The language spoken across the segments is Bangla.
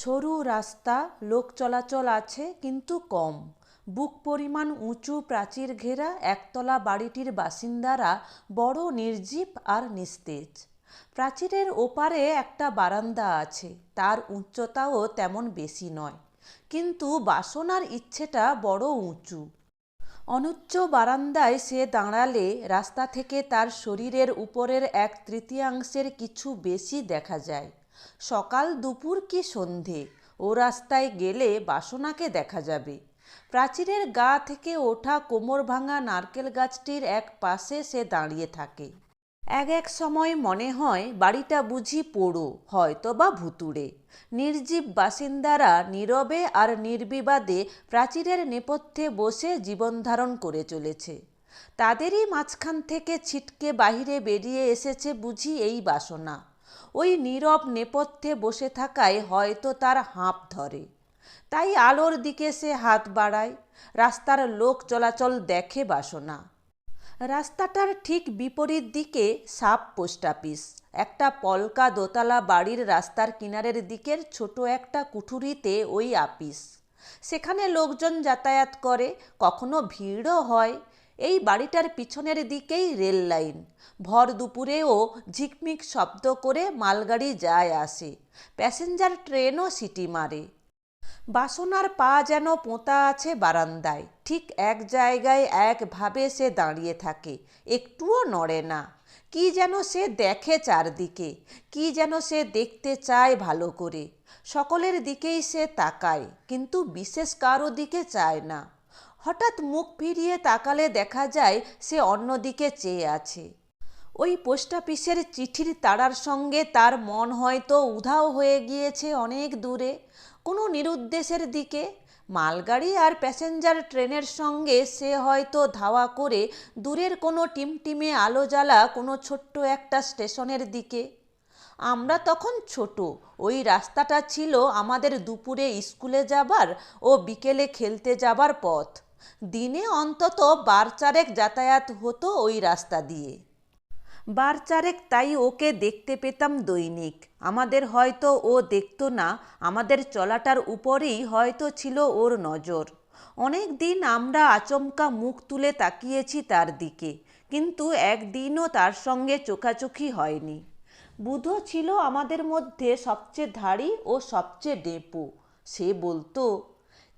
সরু রাস্তা, লোক চলাচল আছে কিন্তু কম। বুক পরিমাণ উঁচু প্রাচীর ঘেরা একতলা বাড়িটির বাসিন্দারা বড় নির্জীব আর নিস্তেজ। প্রাচীরের ওপারে একটা বারান্দা আছে, তার উচ্চতাও তেমন বেশি নয়, কিন্তু বাসনার ইচ্ছেটা বড় উঁচু। অনুচ্চ বারান্দায় সে দাঁড়ালে রাস্তা থেকে তার শরীরের উপরের এক তৃতীয়াংশের কিছু বেশি দেখা যায়। সকাল দুপুর কি সন্ধে? ও রাস্তায় গেলে বাসনাকে দেখা যাবে। প্রাচীরের গা থেকে ওঠা কোমর ভাঙা নারকেল গাছটির এক পাশে সে দাঁড়িয়ে থাকে। এক এক সময় মনে হয় বাড়িটা বুঝি পোড়ো হয়তো বা ভুতুড়ে। নির্জীব বাসিন্দারা নীরবে আর নির্বিবাদে প্রাচীরের নেপথ্যে বসে জীবনধারণ করে চলেছে। তাদেরই মাঝখান থেকে ছিটকে বাহিরে বেরিয়ে এসেছে বুঝি এই বাসনা। ওই নীরব নেপথ্যে বসে থাকায় হয়তো তার হাঁপ ধরে। তাই আলোর দিকে সে হাত বাড়ায়, রাস্তার লোক চলাচল দেখে বাসনা। রাস্তাটার ঠিক বিপরীত দিকে সাপ পোস্ট অফিস, একটা পলকা দোতলা বাড়ির রাস্তার কিনারের দিকের ছোট একটা কুঠুরিতে ওই আপিস সেখানে লোকজন যাতায়াত করে, কখনো ভিড়ও হয় এই বাড়িটার পিছনের দিকেই রেল লাইন। ভর দুপুরেও ঝিকমিক শব্দ করে মালগাড়ি যায় আসে। প্যাসেঞ্জার ট্রেনও সিটি মারে। বাসনার পা যেন পোঁতা আছে বারান্দায়। ঠিক এক জায়গায় একভাবে সে দাঁড়িয়ে থাকে। একটুও নড়ে না। কি যেন সে দেখে চারদিকে। কি যেন সে দেখতে চায় ভালো করে। সকলের দিকেই সে তাকায়, কিন্তু বিশেষ কারও দিকে চায় না। হঠাৎ মুখ ফিরিয়ে তাকালে দেখা যায় সে অন্যদিকে চেয়ে আছে। ওই পোস্ট অফিসের চিঠির তাড়ার সঙ্গে তার মন হয়তো উধাও হয়ে গিয়েছে অনেক দূরে। কোনো নিরুদ্দেশের দিকে, মালগাড়ি আর প্যাসেঞ্জার ট্রেনের সঙ্গে সে হয়তো ধাওয়া করে দূরের কোনো টিমটিমে আলো জ্বালা কোনো ছোট্ট একটা স্টেশনের দিকে। আমরা তখন ছোট, ওই রাস্তাটা ছিল আমাদের দুপুরে স্কুলে যাবার ও বিকেলে খেলতে যাবার পথ। দিনে অন্তত বার চারেক যাতায়াত হতো ওই রাস্তা দিয়ে। বার চারেক তাই ওকে দেখতে পেতাম দৈনিক। আমাদের হয়তো ও দেখতো না, আমাদের চলাটার উপরেই হয়তো ছিল ওর নজর। অনেক দিন আমরা আচমকা মুখ তুলে তাকিয়েছি তার দিকে, কিন্তু একদিনও তার সঙ্গে চোখাচোখি হয়নি। বুধ ছিল আমাদের মধ্যে সবচেয়ে ধাড়ি ও সবচেয়ে ডেপো। সে বলতো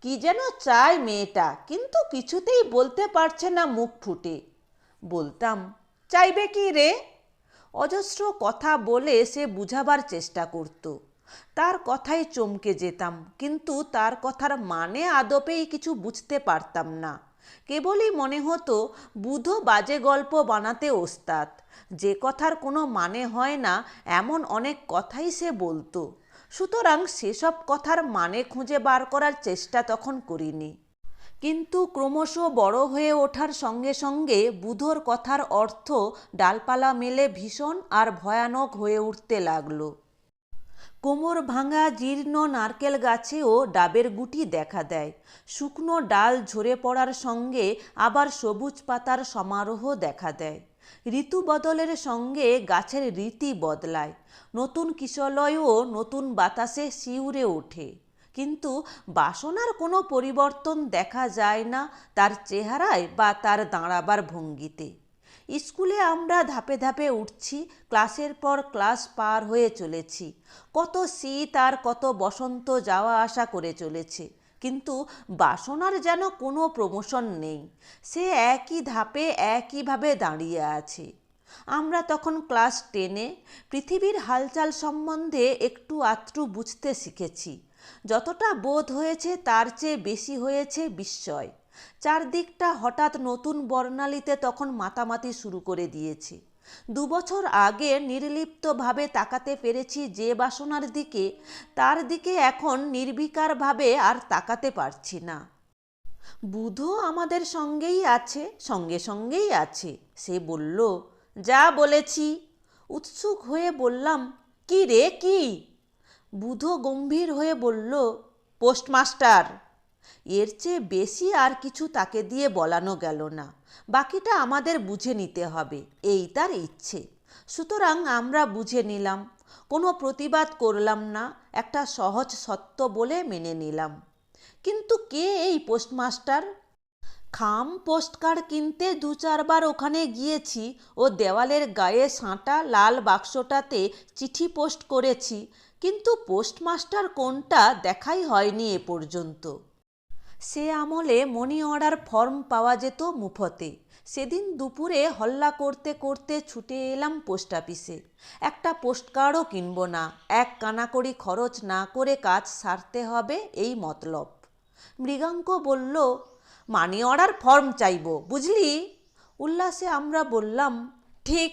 কি যেন চায় মেয়েটা, কিন্তু কিছুতেই বলতে পারছে না মুখ ফুটে। বলতাম, চাইবে কি রে? অজস্র কথা বলে সে বুঝাবার চেষ্টা করত। তার কথাই চমকে যেতাম, কিন্তু তার কথার মানে আদপেই কিছু বুঝতে পারতাম না। কেবলই মনে হতো, বুধো বাজে গল্প বানাতে ওস্তাদ। যে কথার কোনো মানে হয় না, এমন অনেক কথাই সে বলতো। সুতরাং সেসব কথার মানে খুঁজে বার করার চেষ্টা তখন করিনি। কিন্তু ক্রমশ বড় হয়ে ওঠার সঙ্গে সঙ্গে বুধোর কথার অর্থ ডালপালা মেলে ভীষণ আর ভয়ানক হয়ে উঠতে লাগল। কোমর ভাঙা জীর্ণ নারকেল গাছেও ডাবের গুটি দেখা দেয়। শুকনো ডাল ঝরে পড়ার সঙ্গে আবার সবুজ পাতার সমারোহ দেখা দেয়। ঋতু বদলের সঙ্গে গাছের রীতি বদলায়। নতুন কিশলয়ও নতুন বাতাসে শিউরে ওঠে। কিন্তু বাসনার কোনো পরিবর্তন দেখা যায় না তার চেহারায় বা তার দাঁড়াবার ভঙ্গিতে। স্কুলে আমরা ধাপে ধাপে উঠছি, ক্লাসের পর ক্লাস পার হয়ে চলেছি। কত শীত আর কত বসন্ত যাওয়া আসা করে চলেছে। কিন্তু বাসনার যেন কোনো প্রমোশন নেই। সে একই ধাপে একইভাবে দাঁড়িয়ে আছে। আমরা তখন ক্লাস টেনে পৃথিবীর হালচাল সম্বন্ধে একটু আত্রু বুঝতে শিখেছি। যতটা বোধ হয়েছে তার চেয়ে বেশি হয়েছে বিস্ময়। চারদিকটা হঠাৎ নতুন বর্ণালীতে তখন মাতামাতি শুরু করে দিয়েছে। দুবছর আগে নির্লিপ্তভাবে তাকাতে পেরেছি যে বাসনার দিকে, তার দিকে এখন নির্বিকারভাবে আর তাকাতে পারছি না। বুধও আমাদের সঙ্গেই আছে, সঙ্গে সঙ্গেই আছে, সে বলল, যা বলেছি। উৎসুক হয়ে বললাম, কি রে, কি? বুধ গম্ভীর হয়ে বলল, পোস্টমাস্টার। এর চেয়ে বেশি আর কিছু তাকে দিয়ে বলানো গেল না। বাকিটা আমাদের বুঝে নিতে হবে, এই তার ইচ্ছে। সুতরাং আমরা বুঝে নিলাম, কোনো প্রতিবাদ করলাম না, একটা সহজ সত্য বলে মেনে নিলাম। কিন্তু কে এই পোস্টমাস্টার? খাম পোস্টকার্ড কিনতে দু চারবার ওখানে গিয়েছি ও দেওয়ালের গায়ে সাঁটা লাল বাক্সটাতে চিঠি পোস্ট করেছি, কিন্তু পোস্টমাস্টার কোনটা দেখাই হয়নি এ পর্যন্ত। সে আমলে মনি অর্ডার ফর্ম পাওয়া যেত মুফতে। সেদিন দুপুরে হল্লা করতে করতে ছুটে এলাম পোস্ট অফিসে একটা পোস্টকার্ডও কিনব না, এক কানাকড়ি খরচ না করে কাজ সারতে হবে এই মতলব। মৃগাঙ্ক বলল মানি অর্ডার ফর্ম চাইব, বুঝলি? উল্লাসে আমরা বললাম, ঠিক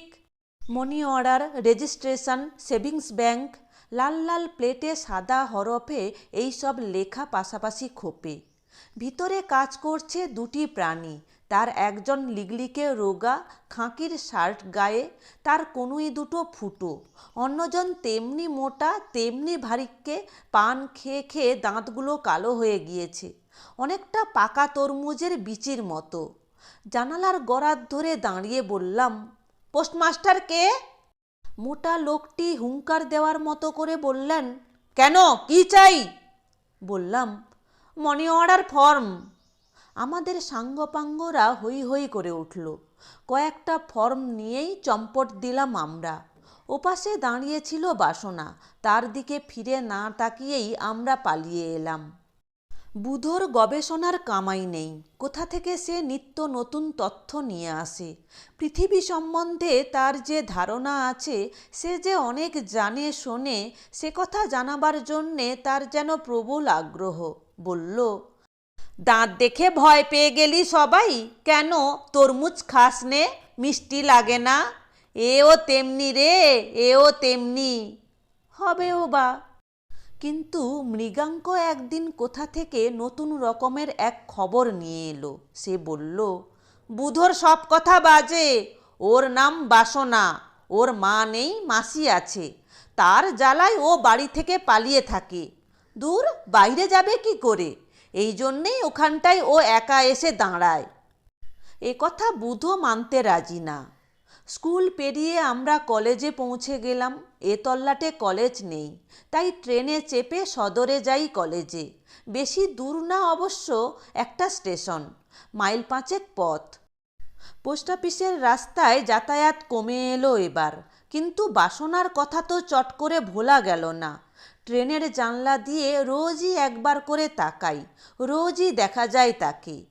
money order registration savings bank লাল লাল প্লেটে সাদা হরফে এই সব লেখা পাশাপাশি খোপে। ভিতরে কাজ করছে দুটি প্রাণী। তার একজন লিগলিকে রোগা, খাঁকির শার্ট গায়ে, তার কনুই দুটো ফুটো। অন্যজন তেমনি মোটা, তেমনি ভারিককে পান খেয়ে খেয়ে দাঁতগুলো কালো হয়ে গিয়েছে। অনেকটা পাকা তরমুজের বিচির মতো। জানালার গরাদ ধরে দাঁড়িয়ে বললাম, পোস্টমাস্টার কে? মোটা লোকটি হুঙ্কার দেওয়ার মতো করে বললেন, কেন? কি চাই? বললাম মনি অর্ডার ফর্ম। আমাদের সাঙ্গপাঙ্গরা হই হই করে উঠল। কয়েকটা ফর্ম নিয়েই চম্পট দিলাম আমরা। ওপাশে দাঁড়িয়েছিল বাসনা। তার দিকে ফিরে না তাকিয়েই আমরা পালিয়ে এলাম। বুধর গবেষণার কামাই নেই। কোথা থেকে সে নিত্য নতুন তথ্য নিয়ে আসে? পৃথিবী সম্বন্ধে তার যে ধারণা আছে, সে যে অনেক জানে শোনে সে কথা জানাবার জন্যে তার যেন প্রবল আগ্রহ। বলল, দাঁত দেখে ভয় পেয়ে গেলি সবাই? কেন? তরমুজ খাস নে, মিষ্টি লাগে না। এও তেমনি রে, এও তেমনি। হবেও বা। কিন্তু মৃগাঙ্ক একদিন কোথা থেকে নতুন রকমের এক খবর নিয়ে এলো। সে বলল, বুধর সব কথা বাজে। ওর নাম বাসনা। ওর মা নেই, মাসি আছে। তার জ্বালায় ও বাড়ি থেকে পালিয়ে থাকে। দূর বাইরে যাবে কি করে? এই জন্যেই ওখানটায় ও একা এসে দাঁড়ায়। এ কথা বুধো মানতে রাজি না। স্কুল পেরিয়ে আমরা কলেজে পৌঁছে গেলাম। এ তল্লাটে কলেজ নেই। তাই ট্রেনে চেপে সদরে যাই কলেজে। বেশি দূর না অবশ্য একটা স্টেশন। মাইল পাঁচেক পথ। পোস্ট অফিসের রাস্তায় যাতায়াত কমে এলো এবার। কিন্তু বাসনার কথা তো চট করে ভোলা গেল না। ট্রেনের জানলা দিয়ে রোজই একবার করে তাকাই, রোজই দেখা যায় তাকে।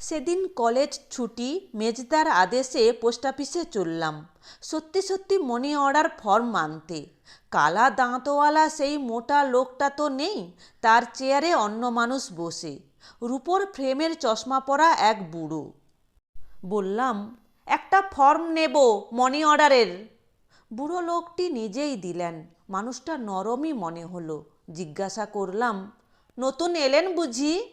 সেদিন কলেজ ছুটি, মেজদার আদেশে পোস্ট অফিসে চললাম। সত্যি সত্যি মনি অর্ডার ফর্ম আনতে। কালা দাঁতওয়ালা সেই মোটা লোকটা তো নেই, তার চেয়ারে অন্য মানুষ বসে। রূপোর ফ্রেমের চশমা পরা এক বুড়ো। বললাম, একটা ফর্ম নেব মনি অর্ডারের বুড়ো লোকটি নিজেই দিলেন। মানুষটা নরমই মনে হলো। জিজ্ঞাসা করলাম, নতুন এলেন বুঝি?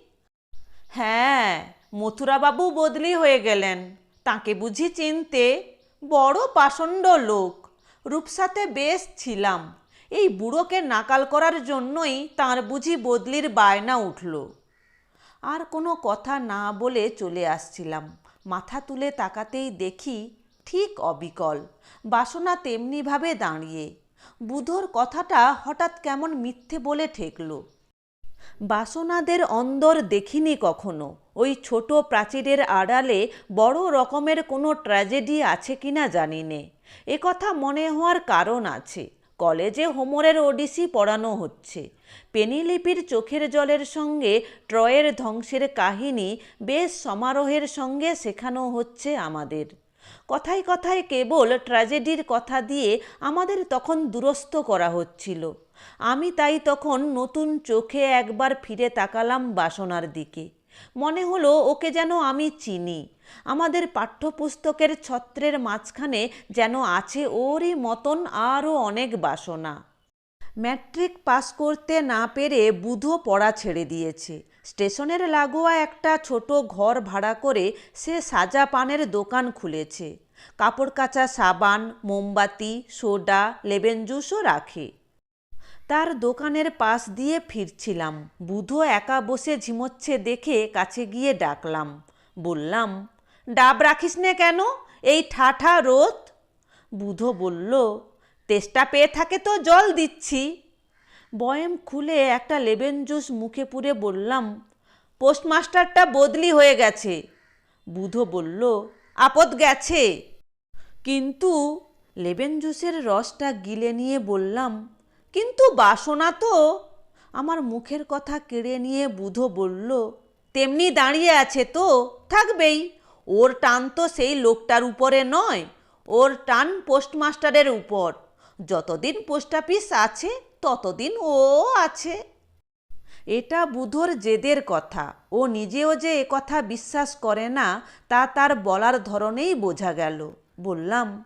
হ্যাঁ মথুরাবাবু বদলি হয়ে গেলেন। তাকে বুঝি চিনতে বড় পাষণ্ড লোক। রূপসাতে বেশ ছিলাম। এই বুড়োকে নাকাল করার জন্যই তার বুঝি বদলির বায়না উঠল। আর কোনো কথা না বলে চলে আসছিলাম। মাথা তুলে তাকাতেই দেখি ঠিক অবিকল। বাসনা তেমনিভাবে দাঁড়িয়ে। বুধোর কথাটা হঠাৎ কেমন মিথ্যে বলে ঠেকল। বাসনাদের অন্দর দেখিনি কখনো। ওই ছোট প্রাচীরের আড়ালে বড় রকমের কোনো ট্র্যাজেডি আছে কিনা জানি নে কথা মনে হওয়ার কারণ আছে। কলেজে হোমরের ওডিসি পড়ানো হচ্ছে। পেনিলিপির চোখের জলের সঙ্গে ট্রয়ের ধ্বংসের কাহিনী বেশ সমারোহের সঙ্গে শেখানো হচ্ছে আমাদের। কথায় কথায় কেবল ট্র্যাজেডির কথা দিয়ে আমাদের তখন দুরস্ত করা হচ্ছিল। আমি তাই তখন নতুন চোখে একবার ফিরে তাকালাম বাসনার দিকে। মনে হলো ওকে যেন আমি চিনি। আমাদের পাঠ্যপুস্তকের ছত্রের মাঝখানে যেন আছে ওরই মতন আরও অনেক বাসনা। ম্যাট্রিক পাস করতে না পেরে বুধো পড়া ছেড়ে দিয়েছে। স্টেশনের লাগোয়া একটা ছোট ঘর ভাড়া করে সে সাজা পানের দোকান খুলেছে। কাপড় কাচা সাবান, মোমবাতি, সোডা, লেবেন জুসও রাখে। তার দোকানের পাশ দিয়ে ফিরছিলাম। বুধো একা বসে ঝিমোচ্ছে দেখে কাছে গিয়ে ডাকলাম। বললাম, ডাব রাখিস নে কেন? এই ঠাঠা রোদ? বুধো বলল তেষ্টা পেয়ে থাকে তো জল দিচ্ছি। বয়েম খুলে একটা লেবেন জুস মুখে পুরে বললাম, পোস্টমাস্টারটা বদলি হয়ে গেছে। বুধো বলল, আপদ গেছে। কিন্তু লেবেন জুসের রসটা গিলে নিয়ে বললাম, কিন্তু বাসনা তো? আমার মুখের কথা কেড়ে নিয়ে বুধো বলল, তেমনি দাঁড়িয়ে আছে তো, থাকবেই। ওর টান তো সেই লোকটার উপরে নয়, ওর টান পোস্টমাস্টারের উপর। যতদিন পোস্ট অফিস আছে, ততদিন ও আছে। এটা বুধোর জেদের কথা। ও নিজেও যে এ কথা বিশ্বাস করে না, তা তার বলার ধরনেই বোঝা গেল। বললাম,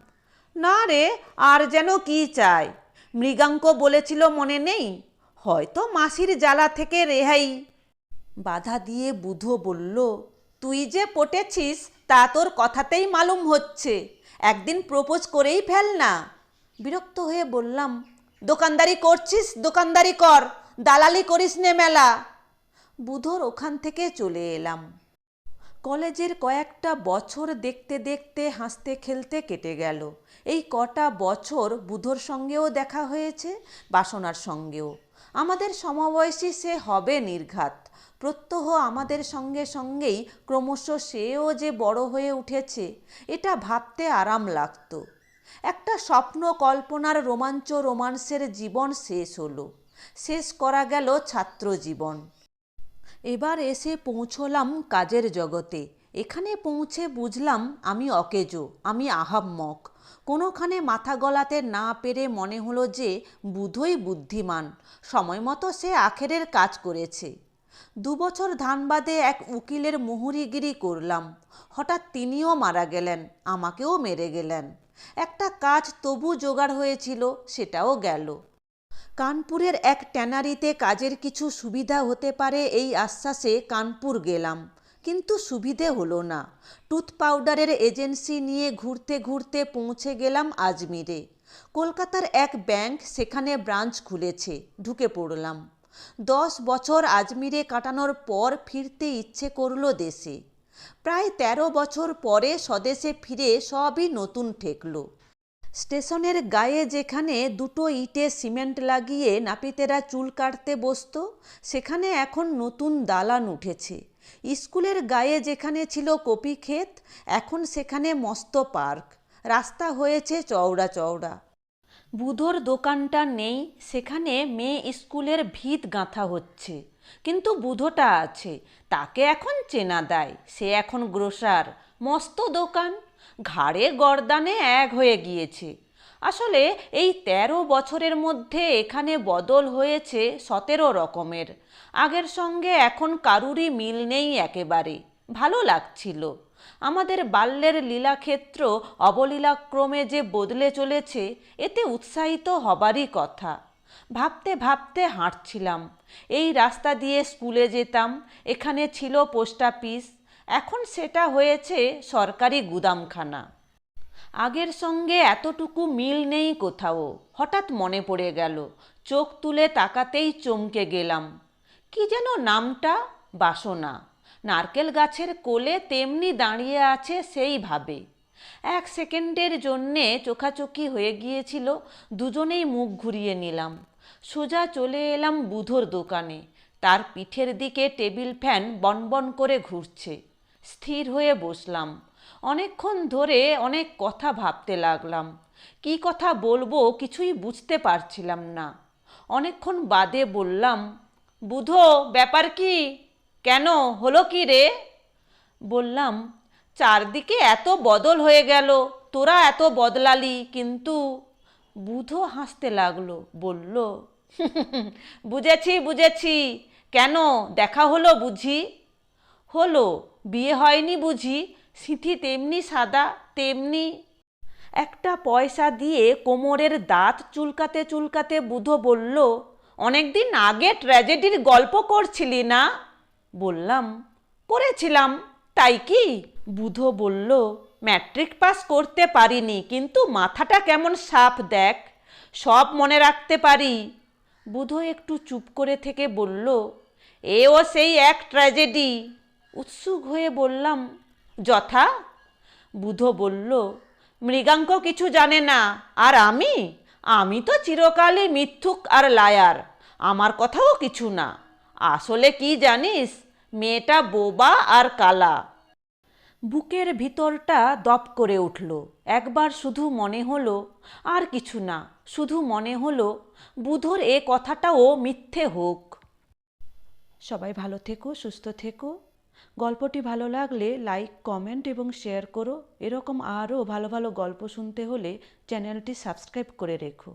না রে, আর যেন কি চাই? মৃগাঙ্ক বলেছিল মনে নেই? হয়তো মাসির জ্বালা থেকে রেহাই। বাধা দিয়ে বুধো বলল, তুই যে পটেছিস, তা তোর কথাতেই মালুম হচ্ছে। একদিন প্রপোজ করেই ফেল না। বিরক্ত হয়ে বললাম, দোকানদারি করছিস? দোকানদারি কর, দালালি করিস নে মেলা। বুধোর ওখান থেকে চলে এলাম। কলেজের কয়েকটা বছর দেখতে দেখতে, হাসতে খেলতে কেটে গেল। এই কটা বছর বুধোর সঙ্গেও দেখা হয়েছে, বাসনার সঙ্গেও। আমাদের সমবয়সী সে হবে নির্ঘাত। প্রত্যহ আমাদের সঙ্গে সঙ্গেই ক্রমশ সেও যে বড় হয়ে উঠেছে, এটা ভাবতে আরাম লাগতো। একটা স্বপ্ন কল্পনার রোমাঞ্চ রোমান্সের জীবন শেষ হলো। শেষ করা গেল ছাত্র জীবন। এবার এসে পৌঁছলাম কাজের জগতে। এখানে পৌঁছে বুঝলাম আমি অকেজো, আমি আহাম্মক। কোনোখানে মাথা গলাতে না পেরে মনে হলো যে বুধই বুদ্ধিমান, সময় মতো সে আখেরের কাজ করেছে। দুবছর ধানবাদে এক উকিলের মুহুরিগিরি করলাম। হঠাৎ তিনিও মারা গেলেন, আমাকেও মেরে গেলেন। একটা কাজ তবু জোগাড় হয়েছিল, সেটাও গেল। কানপুরের এক ট্যানারিতে কাজের কিছু সুবিধা হতে পারে এই আশ্বাসে কানপুর গেলাম, কিন্তু সুবিধে হলো না। টুথ পাউডারের এজেন্সি নিয়ে ঘুরতে ঘুরতে পৌঁছে গেলাম আজমিরে। কলকাতার এক ব্যাংক সেখানে ব্রাঞ্চ খুলেছে, ঢুকে পড়লাম। দশ বছর আজমিরে কাটানোর পর ফিরতে ইচ্ছে করল দেশে। প্রায় তেরো বছর পরে স্বদেশে ফিরে সবই নতুন ঠেকলো। স্টেশনের গায়ে যেখানে দুটো ইটে সিমেন্ট লাগিয়ে নাপিতেরা চুল কাটতে বসতো, সেখানে এখন নতুন দালান উঠেছে। স্কুলের গায়ে যেখানে ছিল কপি ক্ষেত, এখন সেখানে মস্ত পার্ক। রাস্তা হয়েছে চওড়া চওড়া। বুধোর দোকানটা নেই, সেখানে মেয়ে স্কুলের ভিত গাঁথা হচ্ছে। কিন্তু বুধোটা আছে, তাকে এখন চেনা দেয়। সে এখন গ্রোসার, মস্ত দোকান। ঘাড়ে গরদানে এক হয়ে গিয়েছে। আসলে এই তেরো বছরের মধ্যে এখানে বদল হয়েছে সতেরো রকমের। আগের সঙ্গে এখন কারুরই মিল নেই একেবারে। ভালো লাগছিল। আমাদের বাল্যের লীলাক্ষেত্র অবলীলাক্রমে যে বদলে চলেছে, এতে উৎসাহিত হবারই কথা। ভাবতে ভাবতে হাঁটছিলাম। এই রাস্তা দিয়ে স্কুলে যেতাম, এখানে ছিল পোস্ট অফিস, এখন সেটা হয়েছে সরকারি গুদামখানা। আগের সঙ্গে এতটুকু মিল নেই কোথাও, হঠাৎ মনে পড়ে গেল, চোখ তুলে তাকাতেই চমকে গেলাম। কি যেন নামটা, বাসনা, নারকেল গাছের কোলে তেমনি দাঁড়িয়ে আছে সেইভাবে। এক সেকেন্ডের জন্যে চোখাচোখি হয়ে গিয়েছিল, দুজনেই মুখ ঘুরিয়ে নিলাম। সোজা চলে এলাম বুধোর দোকানে। তার পিঠের দিকে টেবিল ফ্যান বনবন করে ঘুরছে। স্থির হয়ে বসলাম। অনেকক্ষণ ধরে অনেক কথা ভাবতে লাগলাম। কি কথা বলব কিছুই বুঝতে পারছিলাম না। অনেকক্ষণ বাদে বললাম, বুধো, ব্যাপার কি? কেন? হলো কি রে? বললাম চারদিকে এত বদল হয়ে গেল, তোরা এত বদলালি, কিন্তু বুধো হাসতে লাগল, বলল, বুঝেছি বুঝেছি, কেন দেখা হলো বুঝি? হলো, বিয়ে হয়নি বুঝি, সিথি তেমনি সাদা, তেমনি একটা পয়সা দিয়ে কোমরের দাঁত চুলকাতে চুলকাতে বুধো বলল, অনেকদিন আগে ট্র্যাজেডির গল্প করছিলি না? বললাম, করেছিলাম, তাই কি? বুধো বলল, ম্যাট্রিক পাস করতে পারিনি, কিন্তু মাথাটা কেমন সাফ দেখ, সব মনে রাখতে পারি। বুধো একটু চুপ করে থেকে বলল, এও সেই এক ট্র্যাজেডি। উৎসুক হয়ে বললাম, যথা। বুধো বলল, মৃগাঙ্ক কিছু জানে না, আর আমি? আমি তো চিরকালই মিথ্যুক আর লায়ার, আমার কথাও কিছু না। আসলে কি জানিস, মেয়েটা বোবা আর কালা। বুকের ভিতরটা দপ করে উঠল। একবার শুধু মনে হলো, আর কিছু না, শুধু মনে হলো, বুধর এ কথাটাও মিথ্যে হোক। সবাই ভালো থেকো, সুস্থ থেকো। গল্পটি ভালো লাগলে লাইক, কমেন্ট এবং শেয়ার করো। এরকম আরও ভালো ভালো গল্প শুনতে হলে চ্যানেলটি সাবস্ক্রাইব করে রেখো।